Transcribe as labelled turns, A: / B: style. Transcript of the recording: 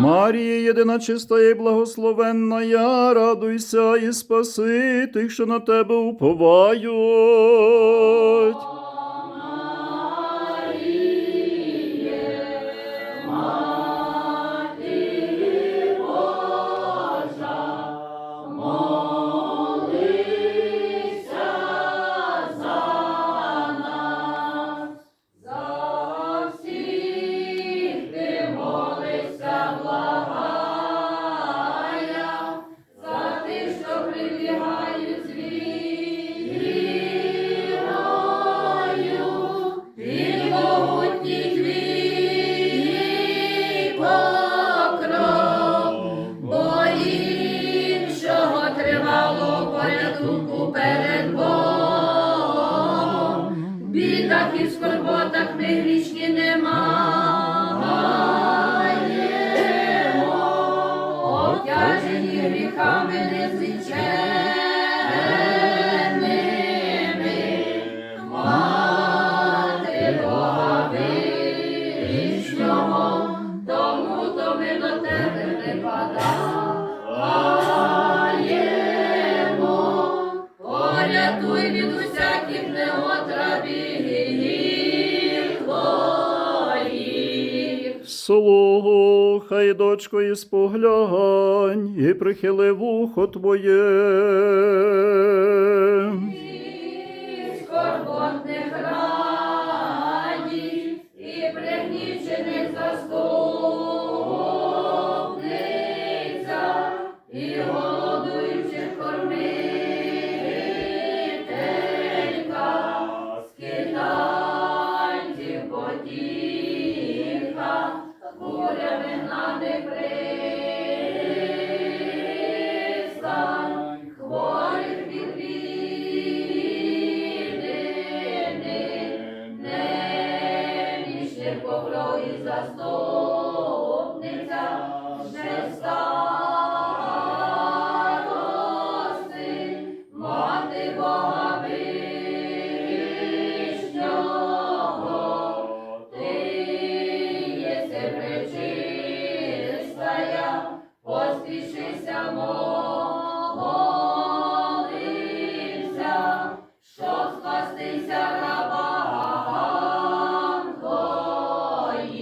A: Марія, єдина чиста і благословенна, я радуйся і спаси тих, що на тебе уповають.
B: Перед Богом. Бідах і скорботах ми грішні не Порятуй від усяких неотрабів твоїх.
A: Слухай, дочко, і споглянь, і прихили вухо твоє.
B: Потіха, бурями не пристань, хворих відвідини, немічних покров і заступниця, молився, що спастися.